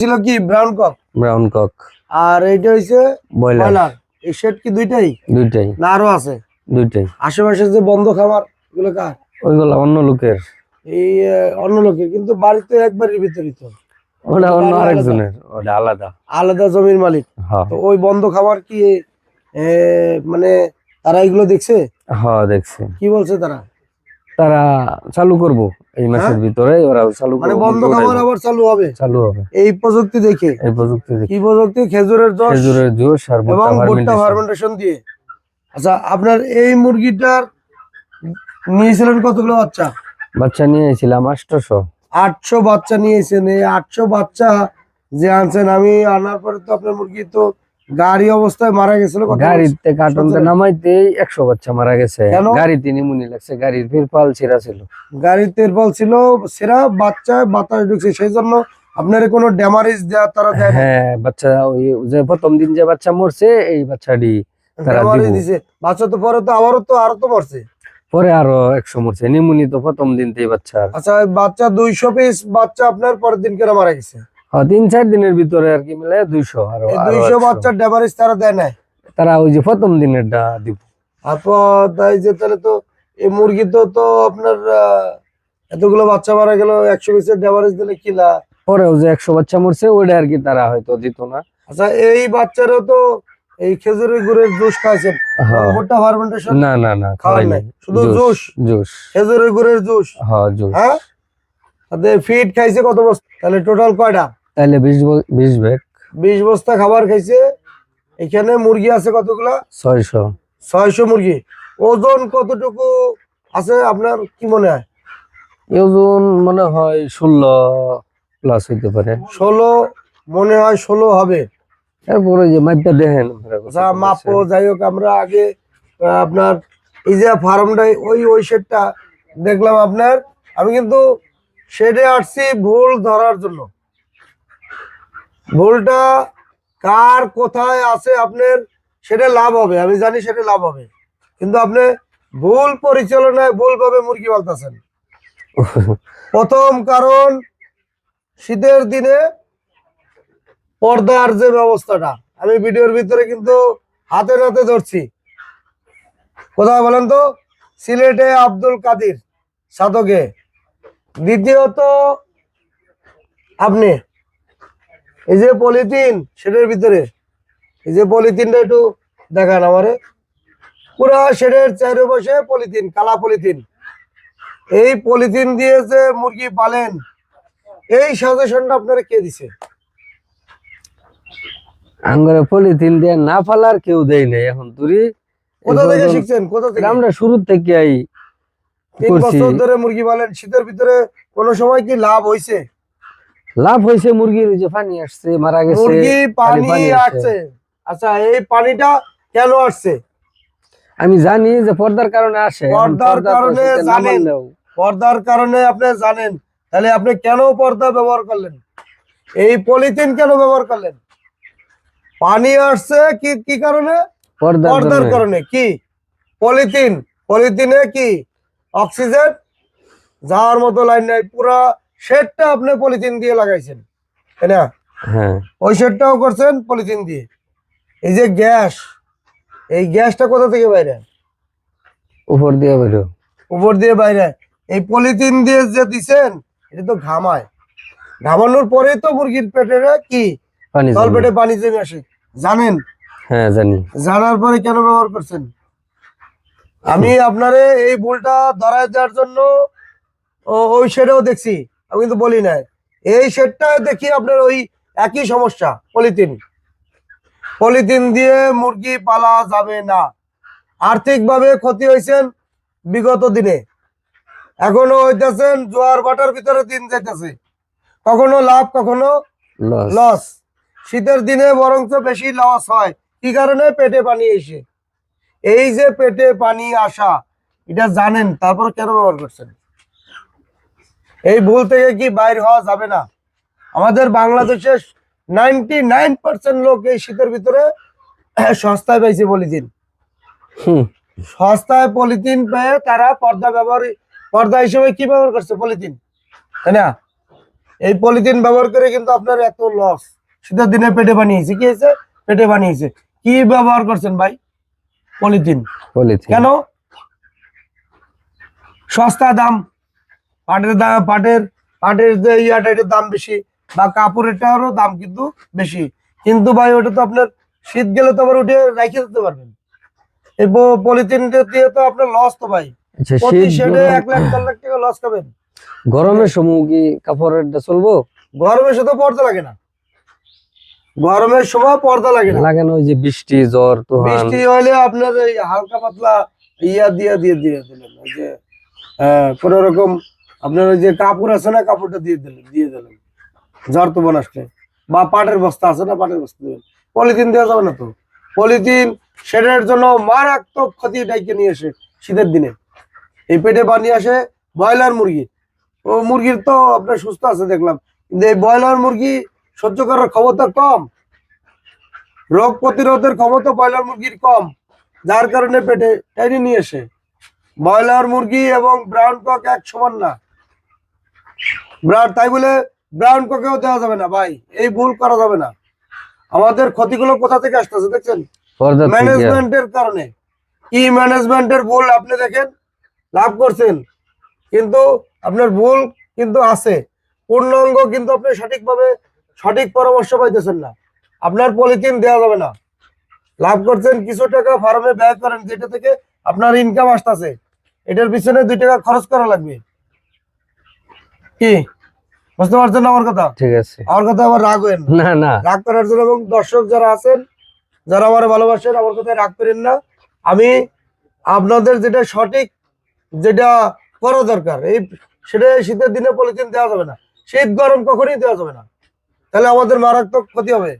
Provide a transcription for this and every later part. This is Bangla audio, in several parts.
ছিল কি ব্রাউন কক ব্রাউন কক আর এইটা হইছে ব্রয়লার এই সেট কি দুইটাই? দুইটাই। না আরও আছে? দুইটাই। আশেপাশে যে বন্ধ খাবার এগুলো কার? ওইগুলো অন্য লোকের। এই অন্য লোকের কিন্তু বাড়িতে একবারই বিতরিত। ওটা অন্য আলাদা। আরেকজনের ওটা আলাদা। আলাদা জমির মালিক। হ্যাঁ। তো ওই বন্ধ খাবার কি মানে তারা এগুলো দেখছে? হ্যাঁ দেখছি। কি বলছে তারা? তারা চালু করব এই মাসের ভিতরে ওরা চালু মানে বন্ধ আবার চালু হবে? চালু হবে। এই প্রযুক্তি দেখে? এই প্রযুক্তি দেখে। কি প্রযুক্তি? খেজুরের খেজুরের জুস আর এবং ভুট্টা ভুট্টা ফার্মেন্টেশন দিয়ে। আচ্ছা আপনার এই মুরগিটার নিয়েছিলেন কতগুলো বাচ্চা? বাচ্চা নিয়ে এসেছিলাম আটশোশো আটশো বাচ্চা নিয়েছেন। এই আটশো বাচ্চা যে আনছেন আমি আনার পরে তো আপনার মুরগি তো গাড়ি অবস্থায় মারা গেছিল গাড়িতে একশো বাচ্চা মারা গেছে। কেন? গাড়িতে নিমুনি লাগছে গাড়ির ফিরপাল ছিঁড়া ছিল। গাড়ির তেরপাল ছিল সেরা বাচ্চায় বাতাস ঢুকছে সেই জন্য আপনার কোনো ড্যামারেজ দেওয়া তারা দেয় হ্যাঁ বাচ্চা ওই যে প্রথম দিন যে বাচ্চা মরছে এই বাচ্চাটি তারা দিছে। বাচ্চা তো পরে তো আবারও তো আরও তো মরছে। পরে আরও একশো মরছে নিমুনি তো প্রথম দিন থেকে বাচ্চার। আচ্ছা বাচ্চা দুইশো পিস বাচ্চা আপনার পরের দিন কেন মারা গেছে? তিন চার দিনের ভিতরে আর কি মিলে দুইশো আরও দুইশো 100 বাচ্চার ড্যামারেজ তারা দেয় না তারা ওই যে প্রথম দিনের দিব। তাই যে তাহলে তো এই মুরগি তো তো আপনার এতগুলো বাচ্চা মারা গেল একশো পিসের ড্যামারেজ দিলে কি পরেও যে একশো বাচ্চা মরছে ওইটা আর কি তারা হয়তো দিত না। আচ্ছা এই বাচ্চারও তো এই খেজুরের গুড়ের জুস খাইছেন। হ্যাঁ। ফার্মেন্টেশন না না না খাওয়াই নাই। শুধু জুস জুস? খেজুরের গুড়ের জুস? হ্যাঁ জুস। হ্যাঁ? তাতে খাইছে কত বস্তা তাহলে টোটাল কয়টা? তাহলে বিশ বিশ ব্যাগ। বিশ বস্তা খাবার খাইছে। এখানে মুরগি আছে কতগুলা? ছয়শো। ছয়শো মুরগি। ওজন কতটুকু আছে আপনার কি মনে হয়? ওজন মনে হয় ষোলো প্লাস হইতে পারে। ষোলো মনে হয় ষোলো হবে। তারপরে যে দেখেন মাপো যাই হোক আমরা আগে আপনার এই যে ফার্মটাই ওই ওই শেডটা দেখলাম আপনার। আমি কিন্তু শেডে আসছি ভুল ধরার জন্য। ভুলটা কার কোথায় আছে আপনার সেটা লাভ হবে, আমি জানি সেটা লাভ হবে। কিন্তু আপনি ভুল পরিচালনায় ভুলভাবে মুরগি পালতেছেন। প্রথম কারণ, শীতের দিনে পর্দার যে ব্যবস্থাটা, আমি ভিডিওর ভিতরে কিন্তু হাতে নাতে ধরছি। কোথায় বলেন তো? সিলেটে আব্দুল কাদির সাধকে। দ্বিতীয়ত, আপনি এই যে পলিথিন সেটার ভিতরে। এই যে পলিথিনটা একটু দেখান আমারে। পুরা শেডের চারিপাশে পলিথিন কালা পলিথিন। এই পলিথিন দিয়ে যে মুরগি পালেন এই সাজেশনটা আপনারা কে দিছে? আঙ্গরে পলিথিন দিয়ে না ফালার কেউ দেয় নাই এখন তুই কোথা থেকে শিখছেন? কোথা থেকে? আমরা শুরু থেকে আই তিন বছর ধরে মুরগি পালেন শীতের ভিতরে কোনো সময় কি লাভ হয়েছে লাভ হয়েছে মুরগির যে পানি আসছে মারা গেছে মুরগি পানি পানি আসছে। আচ্ছা এই পানিটা কেন আসছে? আমি জানি যে পর্দার কারণে আসে পর্দার কারণে জানেন। পর্দার কারণে আপনি জানেন। তাহলে আপনি কেন পর্দা ব্যবহার করলেন? এই পলিথিন কেন ব্যবহার করলেন? পানি আসছে কি কি কারণে? পর্দার কারণে। কি? পলিথিন। পলিথিনে কি? অক্সিজেন? যাওয়ার মতো লাইন নাই পুরা শেডটা আপনি পলিথিন দিয়ে লাগাইছেন তাই না? হ্যাঁ। ওই শেডটাও করছেন পলিথিন দিয়ে। এই যে গ্যাস এই গ্যাসটা কোথা থেকে বাইরে? উপর দিয়ে বেরো উপর দিয়ে বাইরে। এই পলিথিন দিয়ে যে দিছেন এটা তো ঘামায়। ঘামানোর পরে তো মুরগির পেটে কি? জমে। পেটে পানি জমে আসে। জানেন? হ্যাঁ জানি। জানার পরে কেন ব্যবহার করছেন? আমি আপনারে এই ভুলটা ধরায় দেওয়ার জন্য ওই শেডেও দেখছি। আমি কিন্তু বলি না এই সেটটা দেখি আপনার ওই একই সমস্যা পলিথিন। পলিথিন দিয়ে মুরগি পালা যাবে না। আর্থিকভাবে ক্ষতি হয়েছেন বিগত দিনে। এখনও হইতেছেন জোয়ার বাটার ভিতরে দিন যাইতেছে। কখনো লাভ কখনো লস শীতের দিনে বরঞ্চ বেশি লস হয়। কি কারণে? পেটে পানি এসে। এই যে পেটে পানি আসা এটা জানেন তারপর কেন ব্যবহার করছেন? এই ভুল থেকে কি বাইর হওয়া যাবে না? আমাদের বাংলাদেশের নাইনটি নাইন পার্সেন্ট লোক এই শীতের ভিতরে সস্তায় পাইছে পলিথিন। সস্তায় পলিথিন পেয়ে তারা পর্দা ব্যবহার পর্দা হিসেবে কি ব্যবহার করছে? পলিথিন। তাই না? এই পলিথিন ব্যবহার করে কিন্তু আপনার এত লস শীতের দিনে পেটে বানিয়েছে। কি হয়েছে? পেটে বানিয়েছে। কি ব্যবহার করছেন ভাই? পলিথিন। পলিথিন। কেন? সস্তা দাম। পাটের দাম পাটের পাটের যে ইয়াটা এটার দাম বেশি। বা কাপড়েরটারও দাম কিন্তু বেশি। কিন্তু ভাই ওটা তো আপনার শীত গেলে তো আবার উঠে রেখে দিতে পারবেন। এই পলিথিন দিয়ে তো আপনার লস তো ভাই। আচ্ছা শীত শেডে এক লাখ দেড় লাখ টাকা লস খাবেন। গরমের সময় কি চলবো? গরমের সাথে পর্দা লাগে না। গরমের সময় পর্দা লাগে না। লাগে না ওই যে বৃষ্টি জ্বর তুহান বৃষ্টি হলে আপনার হালকা পাতলা ইয়া দিয়ে দিয়ে দিয়ে দিলেন। ওই যে কোন রকম আপনার ওই যে কাপড় আছে না, কাপড়টা দিয়ে দিলেন দিয়ে দিলেন। ঝড় তো আসলে। বা পাটের বস্তা আছে না, পাটের বস্তা দিবেন পলিথিন দেওয়া যাবে না তো? পলিথিন সেটার জন্য মারাত্মক ক্ষতি ডাইকে নিয়ে আসে শীতের দিনে। এই পেটে বানিয়ে আসে, ব্রয়লার মুরগি। ও মুরগির তো আপনার সুস্থ আছে, দেখলাম। কিন্তু এই ব্রয়লার মুরগি সহ্য করার ক্ষমতা কম। রোগ প্রতিরোধের ক্ষমতা ব্রয়লার মুরগির কম। যার কারণে পেটে টেনে নিয়ে আসে ব্রয়লার মুরগি এবং ব্রাউন কক এক সমান না। ব্রাউন তাই বলে ব্রাউন ককেও দেওয়া যাবে না ভাই। এই ভুল করা যাবে না। আমাদের ক্ষতিগুলো কোথা থেকে আসতেছে দেখছেন? ম্যানেজমেন্টের কারণে। কি ম্যানেজমেন্টের ভুল আপনি দেখেন লাভ করছেন। কিন্তু আপনার ভুল কিন্তু আছে। পূর্ণাঙ্গ কিন্তু আপনি সঠিকভাবে সঠিক পরামর্শ পাইতেছেন না। আপনার পলিথিন দেওয়া যাবে না। লাভ করছেন কিছু টাকা ফার্মে ব্যয় করেন যেটা থেকে আপনার ইনকাম আসতেছে। এটার পিছনে দুই টাকা খরচ করা লাগবে। কি? বুঝতে পারছেন আমার কথা? ঠিক আছে। আমার কথা আবার রাগ হয়েন না। না রাগ করার জন্য এবং দর্শক যারা আছেন যারা আমার ভালোবাসেন আমার কথায় রাগ করেন না। আমি আপনাদের যেটা সঠিক যেটা করা দরকার এই সেটা শীতের দিনে পলিথিন দেওয়া যাবে না। শীত গরম কখনই দেওয়া যাবে না। তাহলে আমাদের মারাত্মক ক্ষতি হবে।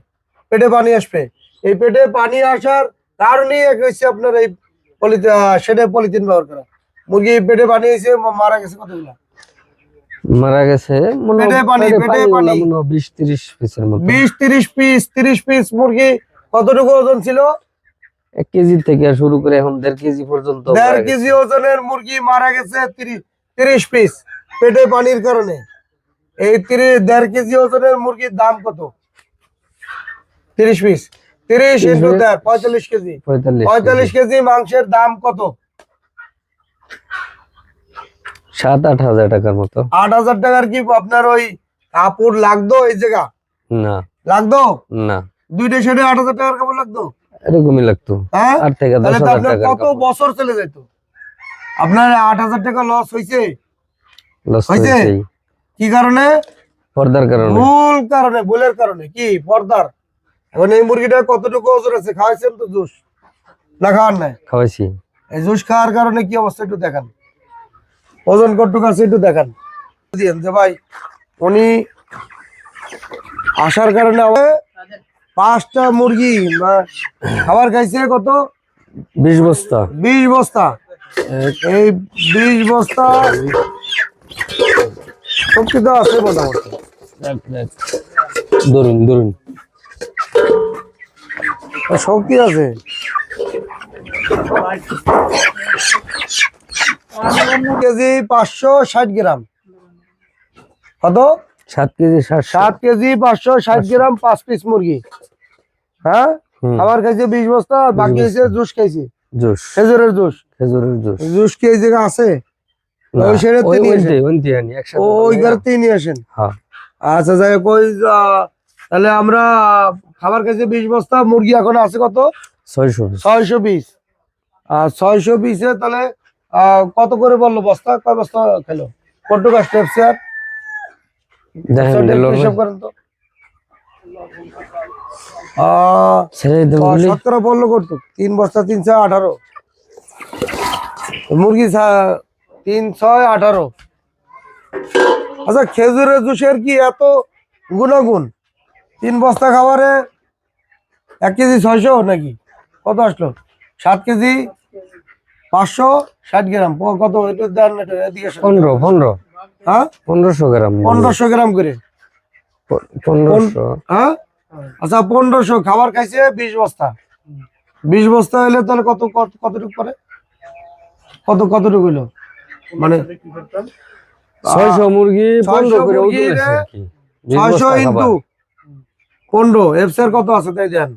পেটে পানি আসবে। এই পেটে পানি আসার কারণেই হচ্ছে আপনার এই পলিথিন সেটা পলিথিন ব্যবহার করা। মুরগি পেটে পানি এসে মারা গেছে কতগুলা? মারা গেছে পেটে পানি, পেটে পানি পিসের মতো। পিস তিরিশ পিস মুরগি কতটুকু ওজন ছিল? কেজি থেকে শুরু করে এখন কেজি পর্যন্ত। কেজি ওজনের মুরগি মারা গেছে পিস পেটে পানির কারণে। এই তিরিশ দেড় কেজি ওজনের মুরগির দাম কত? তিরিশ পিস। তিরিশ ইন্টু দেড় পঁয়তাল্লিশ কেজি। পঁয়তাল্লিশ পঁয়তাল্লিশ কেজি। কেজি মাংসের দাম কত? সাত আট হাজার টাকার মতো। আট হাজার টাকার কি আপনার ওই কাপড় লাগতো এই জায়গা? না। লাগতো? না। দুইটা আট হাজার টাকার কাপড় লাগতো? এরকমই লাগতো। হ্যাঁ? আট থেকে দশ হাজার আপনার কত বছর চলে যেত? আপনার আট হাজার টাকা লস হয়েছে লস হয়েছে? কি কারণে? পর্দার কারণে। ভুল কারণে ভুলের কারণে। কি? পর্দার। এখন এই মুরগিটা কতটুকু ওজন আছে? খাওয়াইছেন তো জুস? না খাওয়ার নাই? খাওয়াইছি। এই জুস খাওয়ার কারণে কি অবস্থা একটু দেখান। ওজন কতটুকু আছে একটু দেখান। দিয়েন যে ভাই উনি আসার কারণে পাঁচটা মুরগি খাবার খাইছে কত? বিশ বস্তা। বিশ বস্তা। এই বিশ বস্তা শক্তি তো আছে মোটামুটি। ধরুন ধরুন। শক্তি আছে। কেজি পাঁচশো ষাট গ্রাম। কত? সাত কেজি সাত কেজি পাঁচশো ষাট গ্রাম পাঁচ পিস মুরগি। হ্যাঁ? খাইছে বিশ বস্তা বাকি হয়েছে জুস খাইছি। জুস। খেজুরের জুস। খেজুরের জুস। কি এই জায়গা আছে? হ্যাঁ। আচ্ছা যাই আহ, তাহলে আমরা খাবার খাইছে বিশ বস্তা মুরগি এখন আছে কত? ছয়শো। ছয়শো পিস আর ছয়শো পিসে তাহলে কত করে বলল বস্তা? কয় বস্তা খেলো? চেয়ার দেখেন দিল হিসাব করেন তো। বলল করতো তিন বস্তা তিন ছয় আঠারো। মুরগি তিন ছয় আঠারো। আচ্ছা খেজুরের জুসের কি এত গুণাগুণ? তিন বস্তা খাবারে এক কেজি ছয়শো নাকি? কত আসলো? সাত কেজি পাঁচশো ষাট গ্রাম। কত। পনেরো পনেরো। হ্যাঁ? পনেরোশো গ্রাম পনেরোশো গ্রাম করে। পনেরোশো। হ্যাঁ? আচ্ছা পনেরোশো। খাবার খাইছে বিশ বস্তা। বিশ বস্তা হলে তাহলে কত কত- কতটুকু করে? কত কতটুকু হলো মানে ছয়শো মুরগি ছয়শো ইন্টু পনেরো। এফসের কত আছে তাই দেন?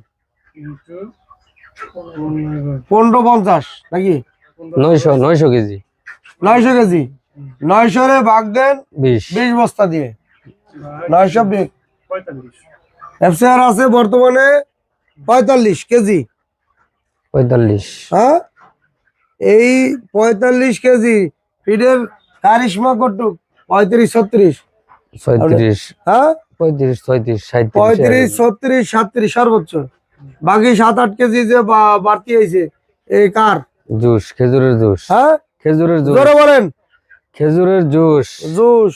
পনেরো পঞ্চাশ নাকি? নয়শো নয়শো কেজি। নয়শো কেজি। নয়শো রে ভাগ দেন বিশ। বিশ বস্তা দিয়ে। নয়শো এফসিআর আছে বর্তমানে পঁয়তাল্লিশ কেজি। পঁয়তাল্লিশ। হ্যাঁ? এই পঁয়তাল্লিশ কেজি ফিডের কারিশমা কটুক পঁয়ত্রিশ ছত্রিশ। ছয়ত্রিশ। হ্যাঁ? পঁয়ত্রিশ ছয়ত্রিশ পঁয়ত্রিশ ছত্রিশ সাতত্রিশ সর্বোচ্চ। বাকি সাত আট কেজি যে বাড়তি হয়েছে এই কার? জুস খেজুরের জুস। হ্যাঁ? খেজুরের জুস। জোরে বলেন। খেজুরের জুস। জুস।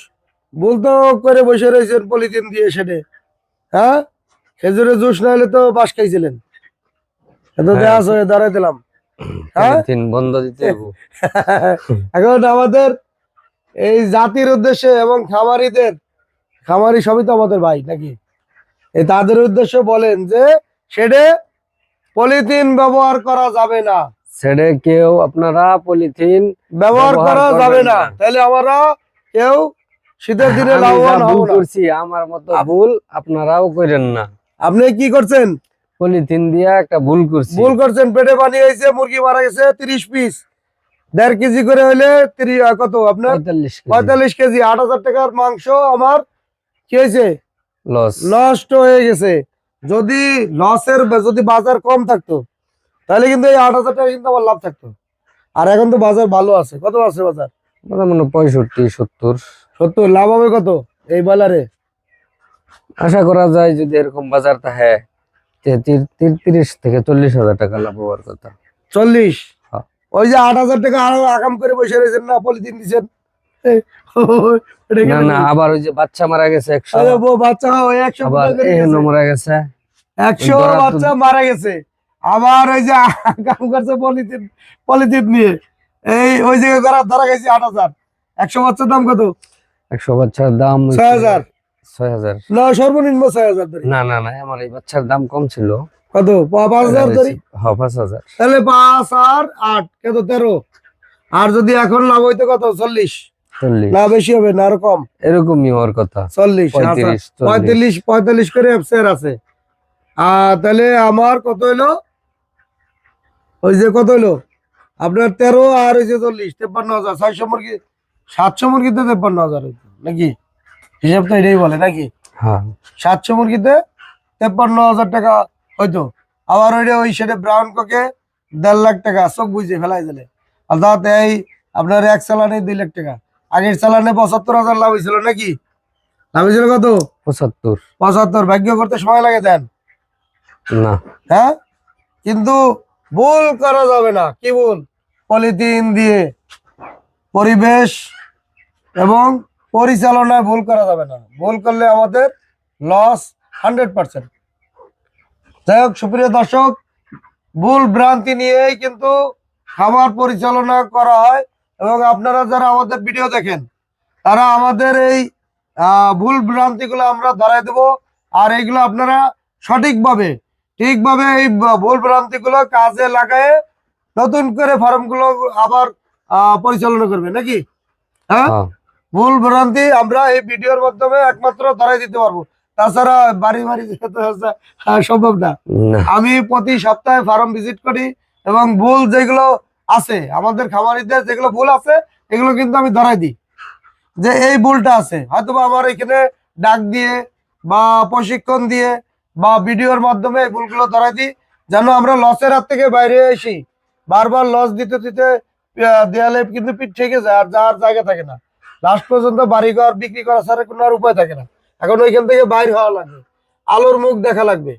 বলতো করে বসে রয়েছেন পলিথিন দিয়ে সেটে। হ্যাঁ? খেজুরের জুস না হলে তো বাস খাইছিলেন। এত হ্যাঁ। দেওয়া হয়ে দাঁড়াই দিলাম। হ্যাঁ? বন্ধ দিতে এখন আমাদের এই জাতির উদ্দেশ্যে এবং খামারিদের খামারি সবই তো আমাদের ভাই নাকি? এই তাদের উদ্দেশ্যে বলেন যে সেটে পলিথিন ব্যবহার করা যাবে না। ছেড়ে কেউ আপনারা পলিথিন ব্যবহার করা যাবে না। তাহলে আমরা কেউ শীতের দিনে লাভবান হব করছি আমার মতো ভুল আপনারাও করেন না। আপনি কি করছেন? পলিথিন দিয়া একটা ভুল করছি। ভুল করছেন পেটে পানি হয়েছে মুরগি মারা গেছে তিরিশ পিস। দেড় কেজি করে তিরিশ কত আপনার? পঁয়তাল্লিশ কেজি। আট হাজার টাকার মাংস আমার কি হয়েছে লস। নষ্ট হয়ে গেছে। যদি লসের যদি বাজার কম থাকতো তাহলে কিন্তু এই আট হাজার টাকা কিন্তু আমার লাভ থাকতো। আর এখন তো বাজার ভালো আছে। কত আছে বাজার? মানে পঁয়ষট্টি সত্তর। সত্তর লাভ হবে কত এই বাজারে? আশা করা যায় যদি এরকম বাজার থাকে তে তিরিশ থেকে চল্লিশ হাজার টাকা লাভ হওয়ার কথা। চল্লিশ? হ্যাঁ। ওই যে আট হাজার টাকা আরও আগাম করে বসে রয়েছেন না পলিথিন দিচ্ছেন? না না আবার ওই যে বাচ্চা মারা গেছে একশো। বাচ্চা। মারা গেছে। একশো বাচ্চা মারা গেছে। আবার ওই যে কাম করছে পলিথিন পলিথিন নিয়ে। এই ওই জায়গায় ধরা ধরা গেছে আট হাজার। একশো বাচ্চার দাম কত? একশো বাচ্চার দাম ছয় হাজার। ছয় হাজার। না সর্বনিম্ন ছয় হাজার না না না আমার এই বাচ্চার দাম কম ছিল। কত? পাঁচ হাজার ধরি। হ্যাঁ পাঁচ হাজার। তাহলে পাঁচ আর আট কত? তেরো। আর যদি এখন লাভ হইতো কত? চল্লিশ। না বেশি হবে না আরও কম? এরকমই হওয়ার কথা। চল্লিশ আচ্ছা, পঁয়ত্রিশ পঁয়তাল্লিশ পঁয়তাল্লিশ করে আছে। আর তাহলে আমার কত হইল? ওই যে কত হইল? আপনার তেরো আর ওই যে চল্লিশ তেপ্পান্ন হাজার। ছয়শো মুরগি সাতশো মুরগিতে তেপ্পান্ন হাজার হইতো নাকি? হিসাব তো এটাই বলে নাকি? হ্যাঁ। সাতশো মুরগিতে তেপ্পান্ন হাজার টাকা হইতো। আবার ওইটা ওই সেটা ব্রাউন কোকে দেড় লাখ টাকা চোখ বুঝে ফেলাই দিলে। আর তাতে এই আপনার এক চালানে দুই লাখ টাকা। আগের চালানে পঁচাত্তর হাজার লাভ হয়েছিল নাকি? লাভ হয়েছিল কত? পঁচাত্তর। পঁচাত্তর। ভাগ্য করতে সময় লাগে দেন। না। হ্যাঁ? কিন্তু ভুল করা যাবে না। কি ভুল? পলিথিন দিয়ে পরিবেশ এবং পরিচালনায় ভুল করা যাবে না। ভুল করলে আমাদের লস হান্ড্রেড পার্সেন্ট যাই হোক, সুপ্রিয় দর্শক, ভুল ভ্রান্তি নিয়েই কিন্তু খাবার পরিচালনা করা হয় এবং আপনারা যারা আমাদের ভিডিও দেখেন, তারা আমাদের এই ভুল ভ্রান্তিগুলো আমরা ধরাই দেব। আর এইগুলো আপনারা সঠিকভাবে ঠিকভাবে এই ভুল ভ্রান্তিগুলো কাজে লাগায় নতুন করে ফার্মগুলো আবার পরিচালনা করবে নাকি? হ্যাঁ? হ্যাঁ। ভুল ভ্রান্তি আমরা এই ভিডিওর মাধ্যমে একমাত্র ধরাই দিতে পারব। তাছাড়া বাড়ি বাড়ি যেতে হচ্ছে, সম্ভব না। আমি প্রতি সপ্তাহে ফার্ম ভিজিট করি এবং ভুল যেগুলো আছে আমাদের খামারিদের যেগুলো ভুল আছে এগুলো কিন্তু আমি ধরাই দিই। যে এই ভুলটা আছে হয়তো আমার এখানে ডাক দিয়ে বা প্রশিক্ষণ দিয়ে বা ভিডিওর মাধ্যমে এই ভুলগুলো ধরাই দিই যেন আমরা লসের হাত থেকে বাইরে আসি বারবার লস দিতে দিতে দেয়ালে কিন্তু পিঠ থেকে যায় আর যাওয়ার জায়গা থাকে না। লাস্ট পর্যন্ত বাড়ি ঘর বিক্রি করা ছাড়া কোনো আর উপায় থাকে না। এখন ওইখান থেকে বাইর হওয়া লাগবে। আলোর মুখ দেখা লাগবে।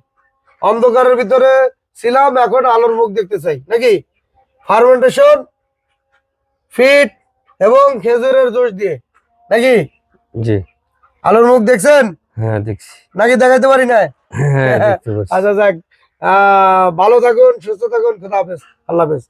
অন্ধকারের ভিতরে ছিলাম এখন আলোর মুখ দেখতে চাই। নাকি? ফার্মেন্টেশন ফিট এবং খেজুরের জুস দিয়ে। নাকি? জি। আলোর মুখ দেখছেন? হ্যাঁ দেখছি। নাকি দেখাইতে পারি না হ্যাঁ আচ্ছা যাক। ভালো থাকুন সুস্থ থাকুন খুদা হাফেজ আল্লাহ হাফেজ।